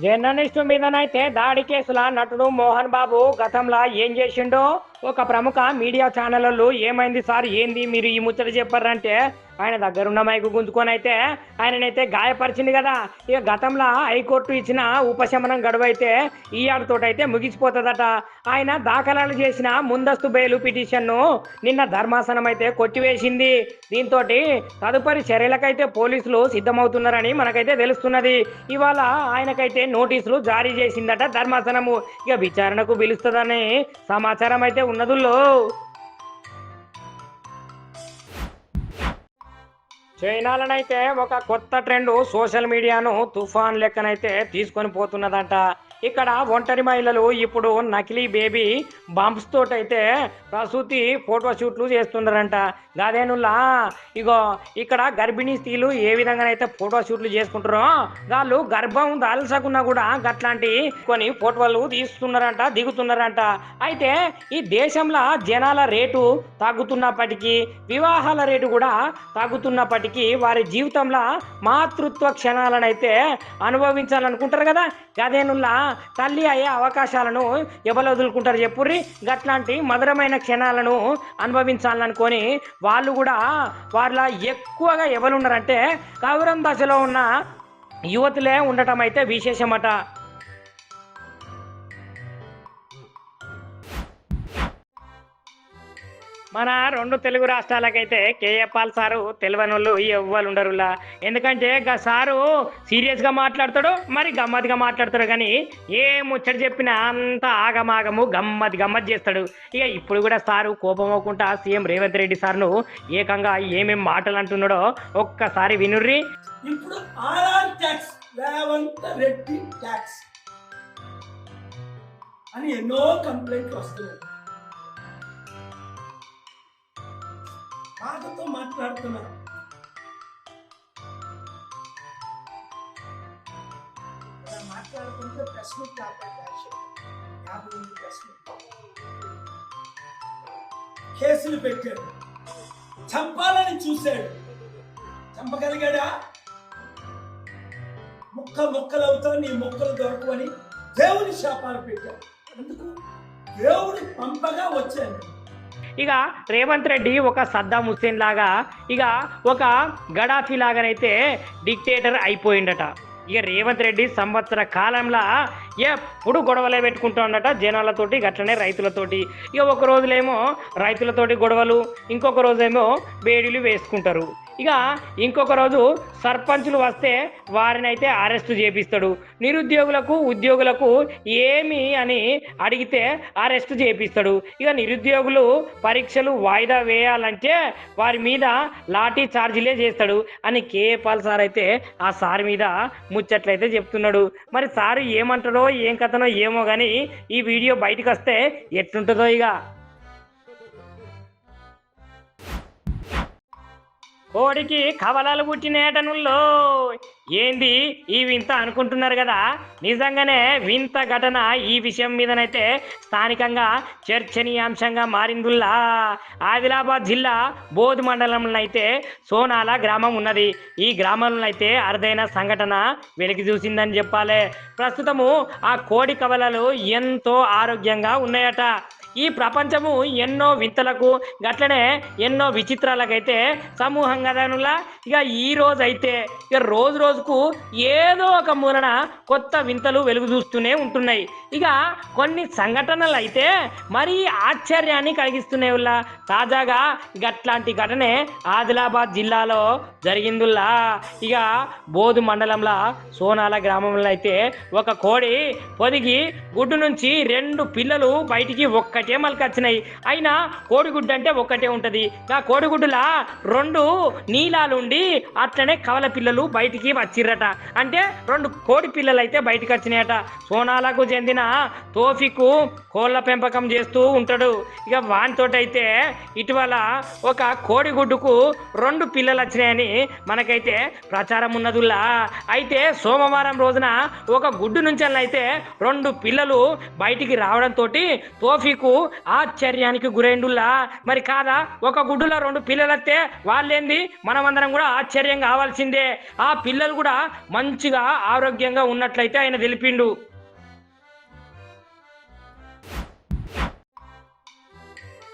Journalist మీదనైతే దాడి కేసుల నటుడు మోహన్ బాబు గతంలో ఏం చేసిండో ఒక ప్రముఖ మీడియా ఛానళ్ళు ఏమైంది సార్? ఏంది మీరు ఈ ముచ్చట చెప్పారంటే? ఆయన దగ్గరున్న మైకు గుంజుకొని అయితే ఆయననైతే గాయపరిచింది కదా. ఇక గతంలో హైకోర్టు ఇచ్చిన ఉపశమనం గడువు అయితే ఈ ఆడతోటైతే ముగిసిపోతుందట. ఆయన దాఖలాలు చేసిన ముందస్తు బెయిల్ పిటిషన్ను నిన్న ధర్మాసనం అయితే కొట్టివేసింది. దీంతో తదుపరి చర్యలకైతే పోలీసులు సిద్ధమవుతున్నారని మనకైతే తెలుస్తున్నది. ఇవాళ ఆయనకైతే నోటీసులు జారీ చేసిందట ధర్మాసనము. ఇక విచారణకు పిలుస్తుందని సమాచారం అయితే ఉన్నదుల్లో చైనాలనైతే ఒక కొత్త ట్రెండ్ సోషల్ మీడియాను తుఫాన్ లెక్కనైతే తీసుకొని పోతున్నదంట. ఇక్కడ ఒంటరి మహిళలు ఇప్పుడు నకిలీ బేబీ బంప్స్ తోటైతే ప్రసూతి ఫోటో షూట్లు చేస్తున్నారంట. గాదేనుల్లా ఇగో ఇక్కడ గర్భిణీ స్త్రీలు ఏ విధంగానైతే ఫోటో షూట్లు చేసుకుంటారో వాళ్ళు గర్భం దాల్చకున్నా కూడా గట్లాంటి కొన్ని ఫోటోలు తీస్తున్నారంట దిగుతున్నారంట. అయితే ఈ దేశంలో జనాల రేటు తగ్గుతున్నప్పటికీ వివాహాల రేటు కూడా తగ్గుతున్నప్పటికీ వారి జీవితంలో మాతృత్వ క్షణాలనైతే అనుభవించాలనుకుంటారు కదా. గదేనుల్లా తల్లి అయ్యే అవకాశాలను ఎవరు వదులుకుంటారు చెప్పుర్రి? గట్లాంటి మధురమైన క్షణాలను అనుభవించాలనుకొని వాళ్ళు కూడా వాళ్ళ ఎక్కువగా ఎవరు ఉన్నారంటే కౌరం దశలో ఉన్న యువతులే ఉండటం అయితే విశేషమట. మన రెండు తెలుగు రాష్ట్రాలకైతే కేఏ పాల్ సారు తెలివనోళ్ళు వాళ్ళు ఎవ్వరు ఉండరులా ఎందుకంటే గా సారు సీరియస్గా మాట్లాడతాడు మరి గమ్మత్తుగా మాట్లాడతాడు కానీ ఏ ముచ్చట చెప్పినా అంత ఆగమాగము గమ్మత్ గమ్మత్ చేస్తాడు. ఇక ఇప్పుడు కూడా సారు కోపం అవ్వకుండా సీఎం రేవంత్ రెడ్డి సార్ను ఏకంగా ఏమేం మాటలు అంటున్నాడో ఒక్కసారి వినుర్రి. ఇప్పుడు ట్యాక్స్ రేవంత్ రెడ్డి ట్యాక్స్ అని ఎన్నో కంప్లైంట్లు వస్తున్నాయి. బాధతో మాట్లాడుతున్నారు ఇలా మాట్లాడుకుంటే ప్రశ్న యాభై ఎనిమిది కేసులు పెట్టాడు. చంపాలని చూశాడు. చంపగలిగాడా? ముక్క ముక్కలవుతావు నీ మొక్కలు దొరకవని దేవుని శాపాలు పెట్టాడు. ఎందుకు? దేవుడు పంపగా వచ్చాను ఇక రేవంత్ రెడ్డి ఒక సద్దాం హుస్సేన్ లాగా ఇక ఒక గడాఫీ లాగానైతే డిక్టేటర్ అయిపోయిండట. ఇక రేవంత్ రెడ్డి సంవత్సర కాలంలో ఎప్పుడు గొడవలే పెట్టుకుంటూ ఉండట జనాలతోటి గట్లనే రైతులతోటి. ఇక ఒక రోజులేమో రైతులతోటి గొడవలు ఇంకొక రోజేమో వేడిలు వేసుకుంటారు. ఇక ఇంకొక రోజు సర్పంచులు వస్తే వారిని అయితే అరెస్టు చేపిస్తాడు. నిరుద్యోగులకు ఉద్యోగులకు ఏమి అని అడిగితే అరెస్టు చేపిస్తాడు. ఇక నిరుద్యోగులు పరీక్షలు వాయిదా వేయాలంటే వారి మీద లాఠీ ఛార్జీలే చేస్తాడు అని కేఏ పాల్ సార్ అయితే ఆ సార్ మీద ముచ్చట్లయితే చెప్తున్నాడు. మరి సారు ఏమంటాడో ఏం కథనో ఏమో కానీ ఈ వీడియో బయటకు వస్తే ఎట్లుంటుందో ఇక. కోడికి కవలాలు పుట్టినేటనుల్లో ఏంది ఈ వింత అనుకుంటున్నారు కదా? నిజంగానే వింత ఘటన ఈ విషయం మీదనైతే స్థానికంగా చర్చనీయాంశంగా మారిందుల్లా. ఆదిలాబాద్ జిల్లా బోధ్ మండలంలో అయితే సోనాల గ్రామం ఉన్నది. ఈ గ్రామంలో అయితే అరుదైన సంఘటన వెలికి చూసిందని చెప్పాలి. ప్రస్తుతము ఆ కోడి కవలలు ఎంతో ఆరోగ్యంగా ఉన్నాయట. ఈ ప్రపంచము ఎన్నో వింతలకు గట్లనే ఎన్నో విచిత్రాలకైతే సమూహంగా ఇక ఈ రోజు అయితే ఇక రోజు రోజుకు ఏదో ఒక మూలన కొత్త వింతలు వెలుగు చూస్తూనే ఉంటున్నాయి. ఇక కొన్ని సంఘటనలు అయితే మరీ ఆశ్చర్యాన్ని కలిగిస్తున్నాయి ఉల్లా. తాజాగా గట్లాంటి ఘటనే ఆదిలాబాద్ జిల్లాలో జరిగిందుల్లా. ఇక బోధు మండలంలో సోనాల గ్రామంలో అయితే ఒక కోడి పొదిగి గుడ్డు నుంచి రెండు పిల్లలు బయటికి ఒక్క ఒక్కటే మలకొచ్చినాయి అయినా కోడిగుడ్డు అంటే ఒక్కటే ఉంటుంది. ఆ కోడిగుడ్డులా రెండు నీలాలు ఉండి అట్లనే కవల పిల్లలు బయటికి వచ్చిర్రట. అంటే రెండు కోడి పిల్లలు అయితే బయటికి వచ్చినాయట. సోనాలకు చెందిన తోఫికు కోళ్ళ పెంపకం చేస్తూ ఉంటాడు. ఇక వానితోటైతే ఇటీవల ఒక కోడిగుడ్డుకు రెండు పిల్లలు వచ్చినాయని మనకైతే ప్రచారం ఉన్నదుల్లా. అయితే సోమవారం రోజున ఒక గుడ్డు నుంచి అయితే రెండు పిల్లలు బయటికి రావడంతో తోఫికు నువ్వు ఆశ్చర్యానికి గురైండుల్లా? మరి కాదా? ఒక గుడ్డులో రెండు పిల్లలు వాళ్ళేంది? మనమందరం కూడా ఆశ్చర్యం కావాల్సిందే. ఆ పిల్లలు కూడా మంచిగా ఆరోగ్యంగా ఉన్నట్లయితే ఆయన తెలిపిండు.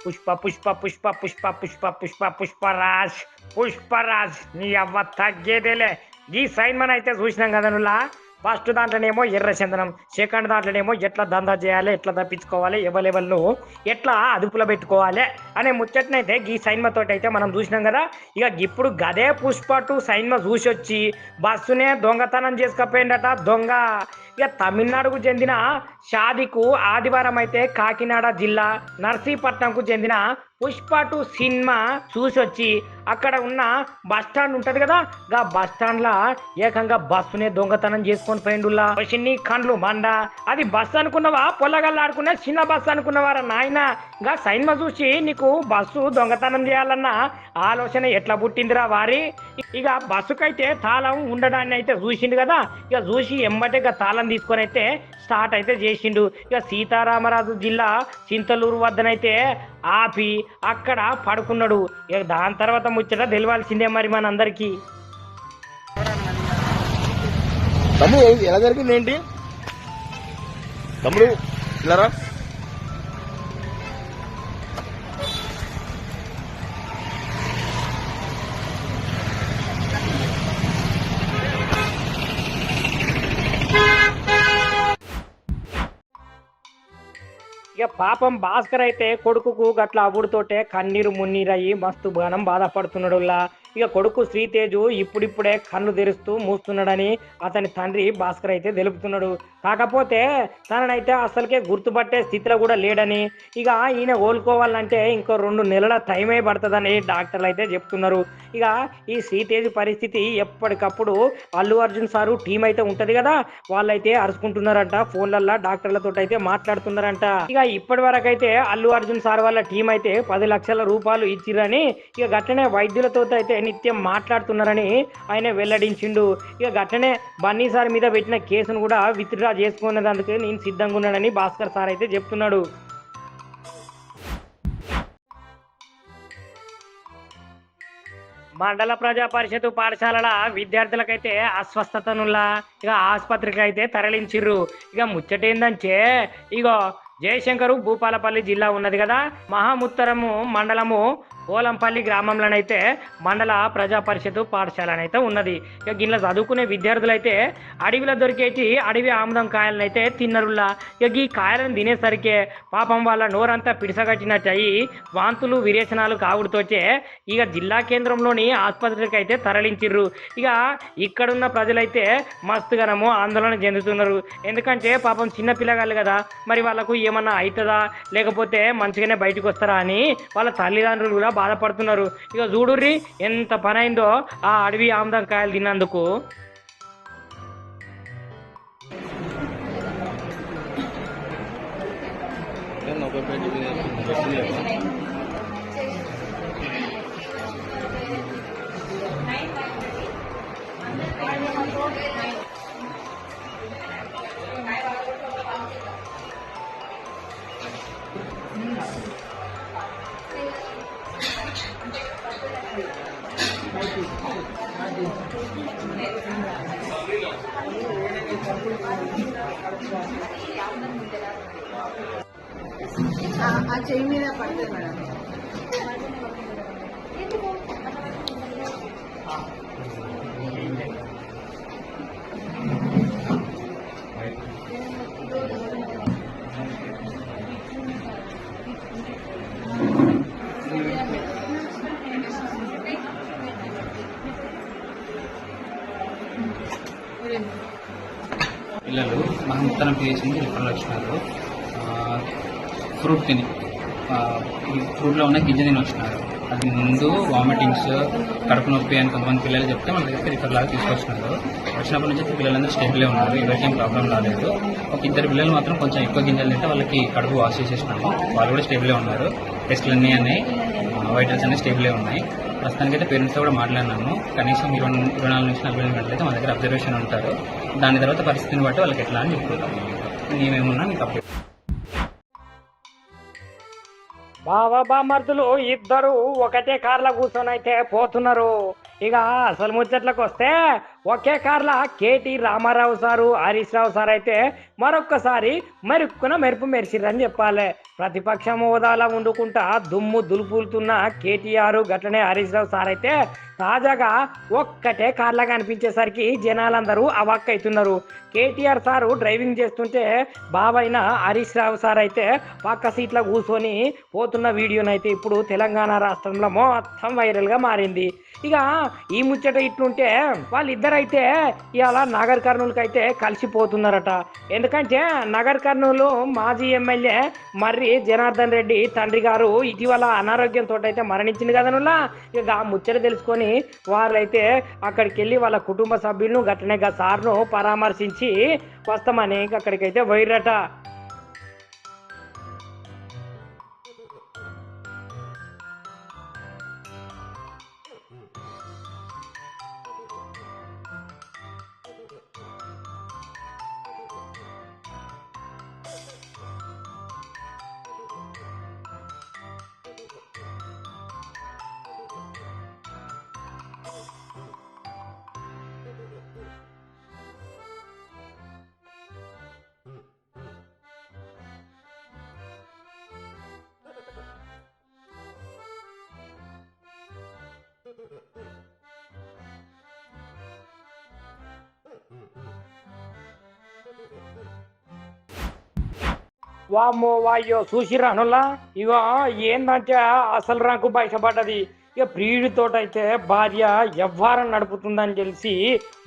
పుష్ప పుష్ప పుష్ప పుష్ప పుష్ప పుష్ప పుష్పరాజ్. పుష్పరాజ్ నీ అవ్వ తగ్గేదేలే. ఈ సైన్ మన అయితే చూసినాం కదా ఫస్ట్ దాంట్లోనేమో ఎర్ర చందనం సెకండ్ దాంట్లోనేమో ఎట్లా దందా చేయాలి ఎట్లా తప్పించుకోవాలి ఎవలెవల్ను ఎట్లా అదుపులో పెట్టుకోవాలి అనే ముచ్చట్నైతే ఈ సైన్మ తోటి అయితే మనం చూసినాం కదా. ఇక ఇప్పుడు గదే పుష్ప టు సైన్మ చూసి వచ్చి బస్సునే దొంగతనం చేసుకపోయిందట దొంగ. ఇక తమిళనాడుకు చెందిన షాదికు ఆదివారం అయితే కాకినాడ జిల్లా నర్సీపట్నంకు చెందిన పుష్ప టు సినిమా చూసొచ్చి అక్కడ ఉన్న బస్ స్టాండ్ ఉంటది కదా గా బస్ స్టాండ్ లా ఏకంగా బస్సునే దొంగతనం చేసుకొని పోయిండులా చిన్ని కండ్లు మండ. అది బస్సు అనుకున్నవా? పొల్లగల్లా ఆడుకున్న చిన్న బస్సు అనుకున్నవారా నాయన? గా సైన్మా చూసి నీకు బస్సు దొంగతనం చేయాలన్న ఆలోచన ఎట్లా పుట్టిందిరా వారి? ఇక బస్సుకైతే తాళం ఉండడాన్ని అయితే చూసిండు కదా ఇక చూసి ఎంబటే ఇక తాళం తీసుకొని అయితే స్టార్ట్ అయితే చేసిండు. ఇక సీతారామరాజు జిల్లా చింతలూరు వద్దనైతే ఆపి అక్కడ పడుకున్నాడు. ఇక దాని తర్వాత ముచ్చట తెలియాల్సిందే మరి మనందరికీ. తమ్ముడు ఎలా జరిగింది ఏంటి? తమ్ముడు ఇలా ఇక పాపం భాస్కర్ అయితే కొడుకుకు గట్ల అవ్వుడుతోటే కన్నీరు మున్నీరయ్యి మస్తు గానం బాధపడుతున్నాడు ఇక కొడుకు శ్రీతేజు ఇప్పుడిప్పుడే కన్ను తెరుస్తూ మూస్తున్నాడని అతని తండ్రి భాస్కర్ అయితే తెలుపుతున్నాడు. కాకపోతే తననైతే అసలుకే గుర్తుపట్టే స్థితిలో కూడా లేడని. ఇక ఈయన కోలుకోవాలంటే ఇంకో రెండు నెలల టైమే పడుతుందని డాక్టర్లు అయితే చెప్తున్నారు. ఇక ఈ శ్రీతేజ్ పరిస్థితి ఎప్పటికప్పుడు అల్లు అర్జున్ సారు టీం అయితే ఉంటది కదా వాళ్ళైతే అరుచుకుంటున్నారంట ఫోన్లల్లో డాక్టర్లతో అయితే మాట్లాడుతున్నారంట. ఇక ఇప్పటి వరకు అయితే అల్లు అర్జున్ సార్ వాళ్ళ టీం అయితే పది లక్షల రూపాయలు ఇచ్చిరని ఇక గట్లనే వైద్యులతో అయితే నిత్యం మాట్లాడుతున్నారని ఆయన వెల్లడించిండు. ఇక గట్లనే బన్నీ సార్ మీద పెట్టిన కేసును కూడా విత్డ్రా చేసుకునేందుకు నేను సిద్ధంగా ఉన్నానని భాస్కర్ సార్ అయితే చెప్తున్నాడు. మండల ప్రజా పరిషత్ పాఠశాలల విద్యార్థులకైతే అస్వస్థతనుల్లా ఇక ఆసుపత్రికి అయితే తరలించిర్రు. ఇక ముచ్చటేందంటే ఇగో జయశంకరు భూపాలపల్లి జిల్లా ఉన్నది కదా మహాముత్తరము మండలము ఓలంపల్లి గ్రామంలోనైతే మండల ప్రజా పరిషత్ పాఠశాలనైతే ఉన్నది. ఇక గిన్నె చదువుకునే విద్యార్థులైతే అడవిలో దొరికేటి అడవి ఆముదం కాయలనైతే తిన్నరుల్లా. ఇక ఈ కాయలను తినేసరికి పాపం వాళ్ళ నోరంతా పిడిసగట్టినట్టు అయ్యి వాంతులు విరేచనాలు కావుడుతోచే ఇక జిల్లా కేంద్రంలోని ఆసుపత్రికి అయితే తరలించిర్రు. ఇక ఇక్కడున్న ప్రజలైతే మస్తుగానము ఆందోళన చెందుతున్నారు. ఎందుకంటే పాపం చిన్న పిల్లగాళ్ళు కదా మరి వాళ్ళకు ఏమన్నా అవుతుందా లేకపోతే మంచిగానే బయటకు వస్తారా అని వాళ్ళ తల్లిదండ్రులు కూడా బాధపడుతున్నారు. ఇక చూడుర్రి ఎంత పని అయిందో ఆ అడవి ఆముదం కాయలు తిన్నందుకు. ఆ ఆ చెయ్యి మీద పడుతుంది మేడం. పిల్లలు మహంతరం చేసింది రిఫర్లు వచ్చినారు ఫ్రూట్ తిని ఈ ఫ్రూట్లో ఉన్న గింజ తిని వచ్చినారు. అది ముందు వామిటింగ్స్ కడుపు నొప్పి అని కొంతమంది పిల్లలు చెప్తే మన దగ్గర రిఫర్ లాగా తీసుకొచ్చినారు. వచ్చినప్పటి నుంచి పిల్లలందరూ స్టేబులే ఉన్నారు ఎవరికేం ప్రాబ్లం రాలేదు. ఒక ఇద్దరు పిల్లలు మాత్రం కొంచెం ఎక్కువ గింజలు తింటే వాళ్ళకి కడుపు వాష్ చేసేసినాము. వాళ్ళు కూడా స్టేబులే ఉన్నారు. టెస్ట్లు అన్నీ అన్నీ వైటల్స్ అన్నీ స్టేబులే ఉన్నాయి. ప్రస్తుతానికైతే పేరెంట్స్తో కూడా మాట్లాడినాము. కనీసం ఇరవై ఇరవై నాలుగు నుంచి నలభై ఎనిమిది గంటలైతే మా దగ్గర అబ్జర్వేషన్ ఉంటారు. దాని తర్వాత పరిస్థితిని బట్టి వాళ్ళకి ఎట్లా అని చెప్పుకుంటాము మేమేమున్నా మీకు అప్డేట్ బావ బామర్దులు ఇద్దరు ఒకటే కార్లో కూర్చొని అయితే పోతున్నారు. ఇక అసలు ముచ్చట్లకు వస్తే ఒకే కార్ల కేటీ రామారావు సారు హరీష్ రావు సార్ అయితే మరొక్కసారి మెరుక్కున మెరుపు మెరిసిరని చెప్పాలి. ప్రతిపక్షం హోదాలో వండుకుంటా దుమ్ము దులుపులుతున్న కేటీఆర్ గట్లనే హరీష్ రావు సార్ అయితే తాజాగా ఒక్కటే కార్లా కనిపించేసరికి జనాలందరూ అవాక్ అవుతున్నారు కేటీఆర్ సారు డ్రైవింగ్ చేస్తుంటే బాబైన హరీష్ రావు సార్ అయితే పక్క సీట్లో కూర్చొని పోతున్న వీడియోనైతే ఇప్పుడు తెలంగాణ రాష్ట్రంలో మొత్తం వైరల్గా మారింది. ఇక ఈ ముచ్చట ఇట్లుంటే వాళ్ళిద్దరైతే ఇవాళ నగర కర్నూలుకి అయితే కలిసిపోతున్నారట. ఎందుకంటే నగర్ కర్నూలు మాజీ ఎమ్మెల్యే మర్రి జనార్దన్ రెడ్డి తండ్రి గారు ఇటీవల అనారోగ్యంతో అయితే మరణించింది కదనులా ఇక ఆ ముచ్చట తెలుసుకొని వాళ్ళైతే అక్కడికి వెళ్ళి వాళ్ళ కుటుంబ సభ్యులను గట్టనే సార్ను పరామర్శించి వస్తామని అక్కడికైతే పోయిరట వామ్మో వాయ్యో చూసిరానులా ఇక ఏందంటే అసలు రంకు బయటపడ్డది. ఇక ప్రియుడితోటైతే భార్య ఎవ్వారం నడుపుతుందని తెలిసి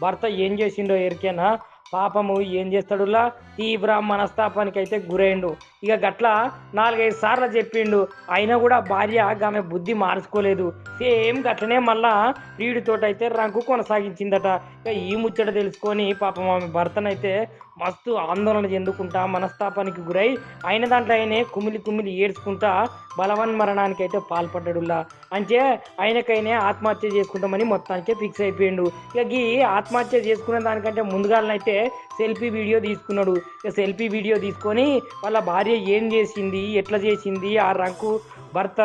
భర్త ఏం చేసిండో ఎరికేనా? పాపము ఏం చేస్తాడులా తీవ్ర మనస్తాపానికి అయితే గురైండు. ఇక గట్ల నాలుగైదు సార్లు చెప్పిండు. అయినా కూడా భార్య ఆమె బుద్ధి మార్చుకోలేదు. సేమ్ గట్లనే మళ్ళా వీడితోటైతే రంకు కొనసాగించిందట. ఇక ఈ ముచ్చట తెలుసుకొని పాపం ఆమె భర్తనైతే మస్తు ఆందోళన చెందుకుంటా మనస్తాపానికి గురై అయిన దాంట్లో ఆయనే కుమిలి కుమిలి ఏడ్చుకుంటా బలవన్ మరణానికి అయితే పాల్పడ్డాడులా అంటే ఆయనకైనా ఆత్మహత్య చేసుకుంటామని మొత్తానికే ఫిక్స్ అయిపోయిండు. ఇక ఈ ఆత్మహత్య చేసుకునే దానికంటే ముందుగాలనైతే సెల్ఫీ వీడియో తీసుకున్నాడు. ఇక సెల్ఫీ వీడియో తీసుకొని వాళ్ళ భార్య ఏం చేసింది ఎట్లా చేసింది ఆ రంకు భర్త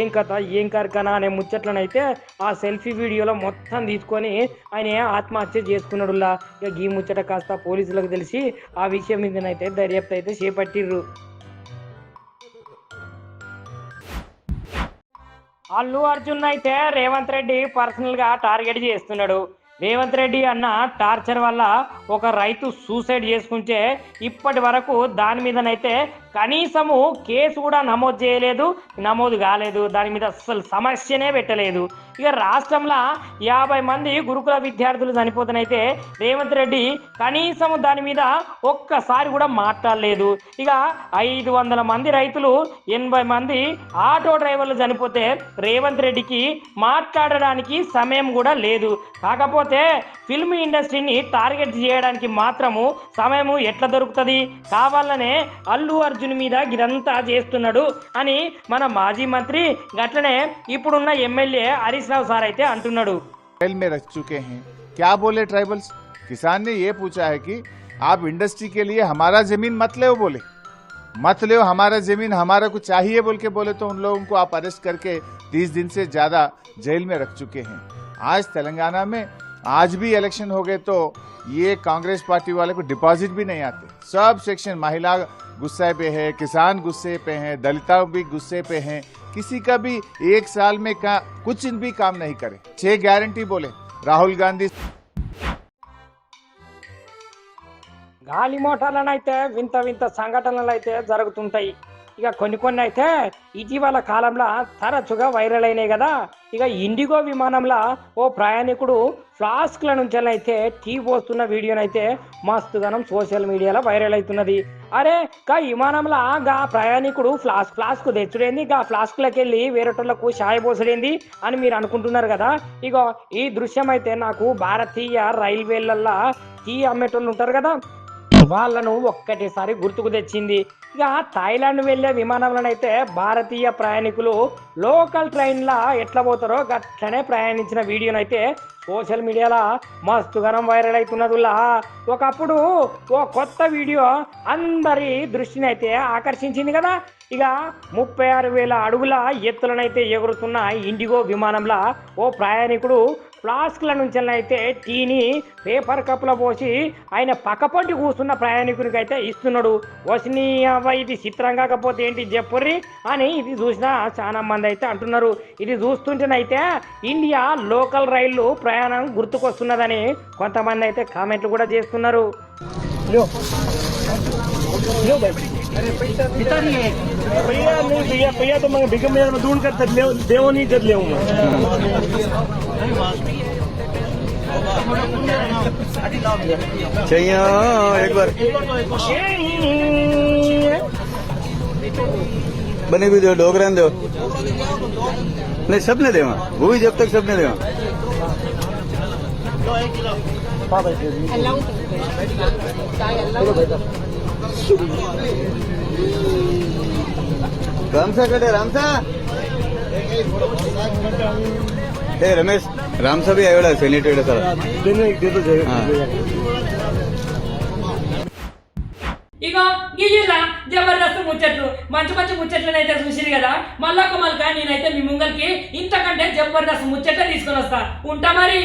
ఏం కథ ఏం కరకన అనే ముచ్చట్లనైతే ఆ సెల్ఫీ వీడియోలో మొత్తం తీసుకొని ఆయన ఆత్మహత్య చేసుకున్నాడులా. ఇక ఈ ముచ్చట కాస్త పోలీసులకు తెలిసి ఆ విషయం మీదనైతే దర్యాప్తు అయితే చేపట్టిర్రు. అల్లు అర్జున్ అయితే రేవంత్ రెడ్డి పర్సనల్గా టార్గెట్ చేస్తున్నాడు. రేవంత్ రెడ్డి అన్న టార్చర్ వల్ల ఒక రైతు సూసైడ్ చేసుకుంటే ఇప్పటి వరకు దాని మీదనైతే కనీసము కేసు కూడా నమోదు చేయలేదు నమోదు కాలేదు. దాని మీద అసలు సమస్యనే పెట్టలేదు. ఇక రాష్ట్రంలో యాభై మంది గురుకుల విద్యార్థులు చనిపోతేనైతే రేవంత్ రెడ్డి కనీసం దాని మీద ఒక్కసారి కూడా మాట్లాడలేదు. ఇక ఐదు వందల మంది రైతులు ఎనభై మంది ఆటో డ్రైవర్లు చనిపోతే రేవంత్ రెడ్డికి మాట్లాడడానికి సమయం కూడా లేదు. కాకపోతే ఫిల్మ్ ఇండస్ట్రీని టార్గెట్ చేయడానికి మాత్రము సమయము ఎట్లా దొరుకుతుంది? కావాలనే అల్లు అర్జున్ మీద ఇదంతా చేస్తున్నాడు అని మన మాజీ మంత్రి గట్లనే ఇప్పుడున్న ఎమ్మెల్యే హరీష్ రావు సార్ అయితే అంటున్నాడు जेल में रख चुके हैं क्या बोले ट्राइबल्स किसान ने ये पूछा है कि आप इंडस्ट्री के लिए हमारा जमीन मत ले बोले मत ले हमारा जमीन हमारा को चाहिए बोल के बोले तो उन लोगों को आप अरेस्ट करके तीस दिन से ज्यादा जेल में रख चुके हैं आज तेलंगाना में आज भी इलेक्शन हो गए तो ये कांग्रेस पार्टी वाले को डिपॉजिट भी नहीं आते सब सेक्शन महिला गुस्से पे है किसान गुस्से पे हैं दलिता भी गुस्से पे हैं किसी का भी एक साल में का कुछ भी काम नहीं करे छह गारंटी बोले राहुल गांधी గాలి మోటార్లను అయితే వింత వింత సంఘటనలు అయితే జరుగుతుంటాయి ఇక కొన్ని కొన్ని అయితే ఇటీవల కాలంలో తరచుగా వైరల్ అయినాయి కదా. ఇక ఇండిగో విమానంలో ఓ ప్రయాణికుడు ఫ్లాస్క్ల నుంచి అయితే టీ పోస్తున్న వీడియోనైతే మస్తుగానం సోషల్ మీడియాలో వైరల్ అవుతున్నది. అరే గా విమానంలో గా ప్రయాణికుడు ఫ్లాస్క్ ఫ్లాస్క్ తెచ్చుడేంది? గా ఫ్లాస్క్లకి వెళ్ళి వేరేటోళ్ళకు షాయ పోసడేంది? అని మీరు అనుకుంటున్నారు కదా. ఇగో ఈ దృశ్యం అయితే నాకు భారతీయ రైల్వేలల్లో టీ అమ్మేటోళ్ళు ఉంటారు కదా. వాళ్ళను ఒక్కటేసారి గుర్తుకు తెచ్చింది. ఇక థాయిలాండ్ వెళ్ళే విమానంలోనైతే భారతీయ ప్రయాణికులు లోకల్ ట్రైన్లా ఎట్లా పోతారో గట్లనే ప్రయాణించిన వీడియోనైతే సోషల్ మీడియాలో మస్తుగానం వైరల్ అవుతున్నదిలా ఒకప్పుడు ఓ కొత్త వీడియో అందరి దృష్టిని అయితే ఆకర్షించింది కదా. ఇక ముప్పై ఆరు వేల అడుగుల ఎత్తులనైతే ఎగురుతున్న ఇండిగో విమానంలో ఓ ప్రయాణికుడు ఫ్లాస్క్ల నుంచి అయితే టీని పేపర్ కప్లో పోసి ఆయన పక్కపొంటి కూర్చున్న ప్రయాణికునికి అయితే ఇస్తున్నాడు వసిని అవ్వ ఇది చిత్రం కాకపోతే ఏంటి చెప్పుర్రి అని ఇది చూసిన చాలా మంది అయితే అంటున్నారు ఇది చూస్తుంటేనైతే ఇండియా లోకల్ రైళ్లు ప్రయాణం గుర్తుకొస్తున్నదని కొంతమంది అయితే కామెంట్లు కూడా చేస్తున్నారు भैया नहीं भैया भैया तो मैं बिगम में दूर कर तक ले देव नहीं कर ले चाहिए एक बार। बने भी दो डोगरान दो नहीं, सबने देवा। वो भी जब तक सबने देवा। रामसा, कटे, रामसा। రమేష్ રમેશ રામસભી సెనేట్ સેનેટરી ఇగో గిజిలా జబర్దస్త్ ముచ్చట్లు. మంచి మంచి ముచ్చట్లు అయితే చూసిరు కదా. మళ్ళా మళ్ళీ నేనైతే మీ ముంగల్కి ఇంతకంటే జబర్దస్త్ ముచ్చట్లే తీసుకొని వస్తా. ఉంటా మరి.